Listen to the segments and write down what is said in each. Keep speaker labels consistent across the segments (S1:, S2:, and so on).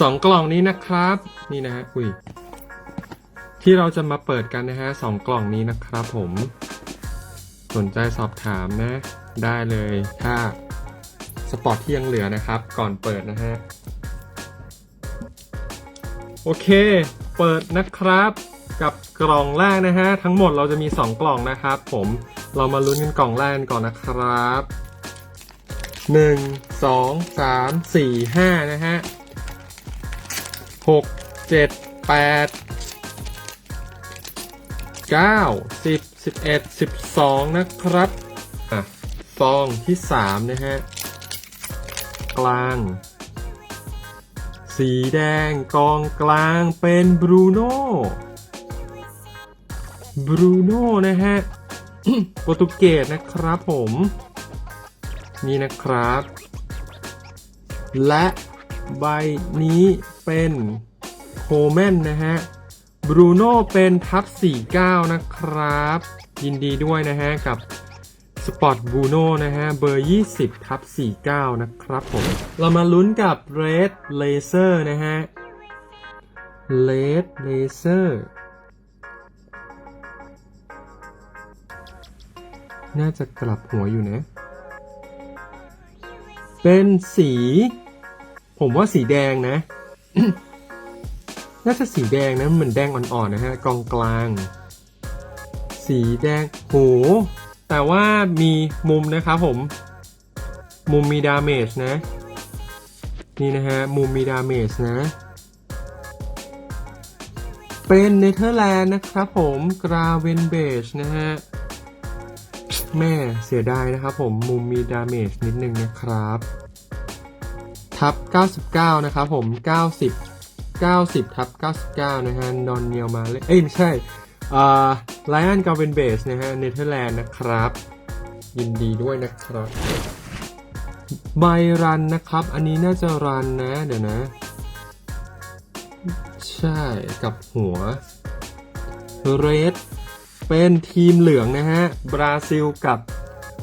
S1: สองกล่องนี้นะครับ นี่นะฮะอุ้ยที่เราจะมาเปิดกันนะฮะสองกล่องนี้นะครับผม สนใจสอบถามนะ ได้เลยถ้าสปอตที่ยังเหลือนะครับ ก่อนเปิดนะฮะ โอเค เปิดนะครับกับกล่องแรกนะฮะ ทั้งหมดเราจะมี 2 กล่องนะครับผมเรามาลุ้นกันกล่องแรกก่อนนะครับ 1 2 3 4 5 นะฮะ 6 7 8 9 10 11 12นะครับ อะ ซองที่3นะฮะ กลาง สีแดงกองกลางเป็นบรูโน่บรูโน่นะฮะโปรตุเกสนะครับผม นี่นะครับ และ ใบนี้เป็นโคแมนนะฮะบรูโน่เป็นทับ49 นะครับ ยินดีด้วยนะฮะ กับสปอร์ตบรูโน่นะฮะ เบอร์ 20 ทับ49 นะครับผม เรามาลุ้นกับ Red Laser นะฮะ Red Laser น่าจะกลับหัวอยู่นะ เป็นสี ผมว่าสีแดงนะ น่าจะสีแดงนะเหมือนแดงอ่อนๆนะฮะกองกลาง สีแดงโหแต่ว่ามีมุมนะครับผม มุมมีดาเมจนะ นี่นะฮะมุมมีดาเมจนะ เป็นเนเธอร์แลนด์นะครับผมกราเวนเบจนะฮะแม่เสียดายนะครับผมมุมมีดาเมจนิดนึงนะครับ ทับ 99 นะครับผม 90 90 ทับ 99 นะฮะ นอนเนียวมาเลยเอ้ย ไม่ใช่ไลออนกาเวนเบสนะฮะ เนเธอร์แลนด์นะครับ ยินดีด้วยนะครับใบรันนะครับ อันนี้น่าจะรันนะ เดี๋ยวนะ ใช่กับหัวเรดเป็นทีมเหลืองนะฮะ บราซิลกับ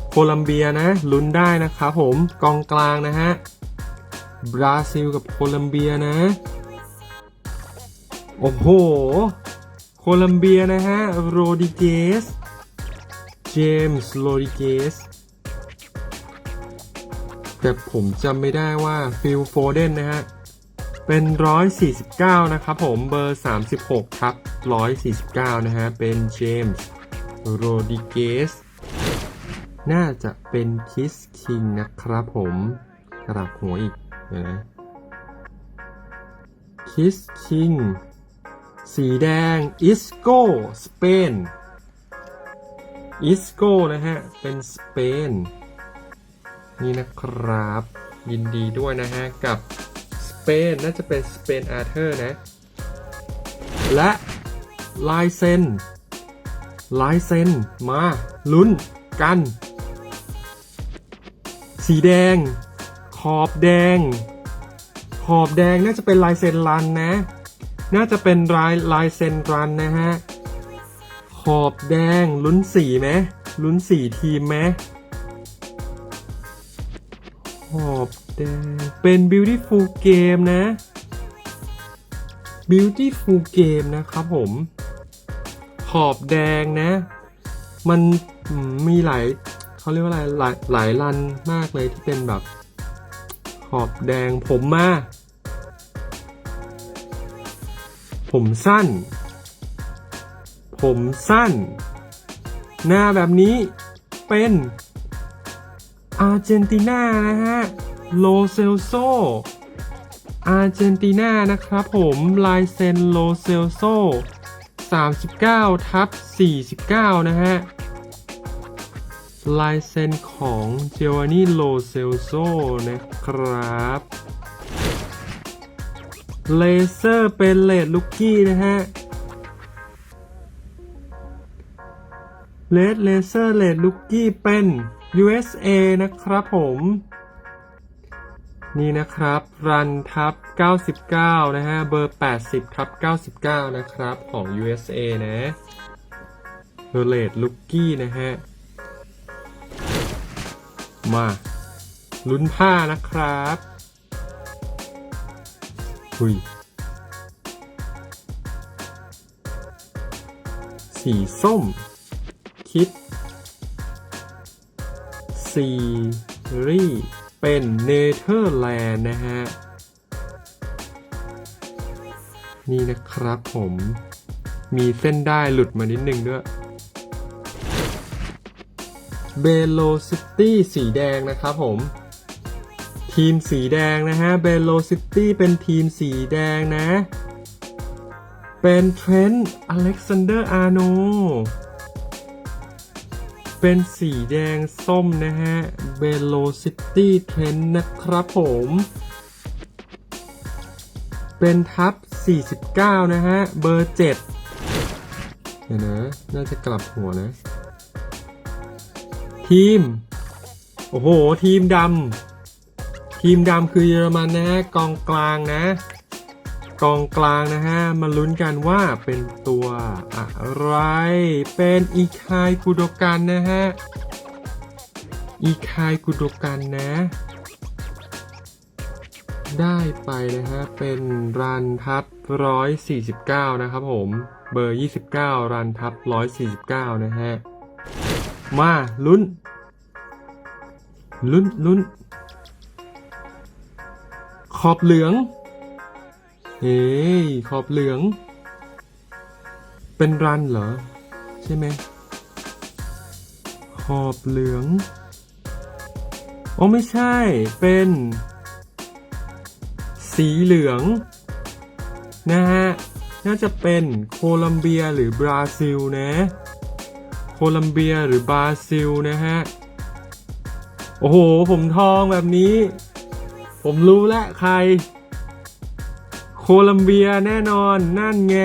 S1: โคลัมเบียนะลุ้นได้นะครับผมกองกลางนะฮะ บราซิลกับโคลัมเบียนะ โอ้โห โคลัมเบียนะฮะ โรดิเกส เจมส์โรดิเกส แต่ผมจำไม่ได้ว่าฟิลโฟเดนนะฮะ เป็น 149 นะครับผม เบอร์ 36 ครับ 149 นะฮะ เป็นเจมส์โรดิเกส น่าจะเป็นคิสคิงนะครับผมกระดับหัวอีกเดี๋ยวนะคิสคิงสีแดงอิสโกสเปนอิสโกนะฮะ เป็นสเปน นี่นะครับ ยินดีด้วยนะฮะ กับสเปน น่าจะเป็นสเปนอาร์เธอร์นะ และลายเซนลายเซนมาลุ้นกัน สีแดง ขอบแดง ขอบแดงน่าจะเป็นลายเซ็นรันนะ น่าจะเป็นลายลายเซ็นรันนะฮะ ขอบแดงลุ้นสีไหมลุ้นสีทีมไหมขอบแดงเป็น beautiful game นะ beautiful game นะครับผม ขอบแดงนะ มันมีหลายเขาเรียกว่าอะไรหลายหลายรันมากเลยที่เป็นแบบ อบแดงผมมา ผมสั้น ผมสั้น หน้าแบบนี้เป็นอาร์เจนตินานะฮะ โลเซลโซ อาร์เจนตินานะครับผมลายเซนโลเซลโซ39 ทับ 49 นะฮะ ลายเซ็นของเจวานี่โลเซลโซนะครับ เลเซอร์เป็นเลดลุกกี้นะฮะเลดเลเซอร์เลดลุกกี้เป็น USA นะครับผม นี่นะครับ รันทับ 99 นะฮะ เบอร์ 80ทับ 99 นะครับ ของ USA นะเลดลุกกี้นะฮะ มาลุ้นผ้านะครับหุยสีส้ม คิด ซีรีส์เป็นเนเธอร์แลนด์นะฮะ นี่นะครับผม มีเส้นได้หลุดมานิดนึงด้วย เบโลซิตี้สีแดงนะครับผม ทีมสีแดงนะฮะเบโลซิตี้เป็นทีมสีแดงนะ เป็นเทรนต์อเล็กซานเดอร์อาร์โนเป็นสีแดงส้มนะฮะเบโลซิตี้เทรนต์นะครับผม เป็นทับ 49 นะฮะ เบอร์ 7เดี๋ยวนะ น่าจะกลับหัวนะ ทีม โอ้โห ทีมดำทีมดำคือเยอรมันนะฮะกองกลางนะ กองกลางนะฮะมาลุ้นกันว่าเป็นตัวอะไร เป็นอีคายกุโดกันนะฮะอีคายกุโดกันนะ ได้ไปนะฮะเป็นรันทับ149 นะครับผม เบอร์ 29 รันทับ 149 นะฮะ มาลุ้น ลุ้นลุ้น ขอบเหลืองเฮ้ยขอบเหลือง เป็นรันเหรอ ใช่ไหม ขอบเหลืองโอ้ไม่ใช่ เป็น สีเหลือง นะฮะ น่าจะเป็นโคลัมเบียหรือบราซิลนะ โคลัมเบียหรือบราซิลนะฮะ โอ้โห ผมทองแบบนี้ ผมรู้และใคร โคลัมเบียแน่นอนนั่นไง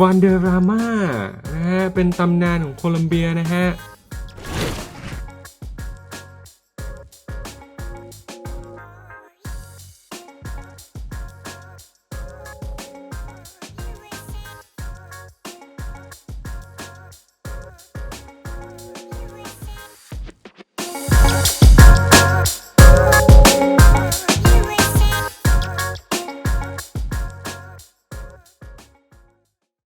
S1: วันเดราม่านะฮะ เป็นตำนานของโคลัมเบียนะฮะ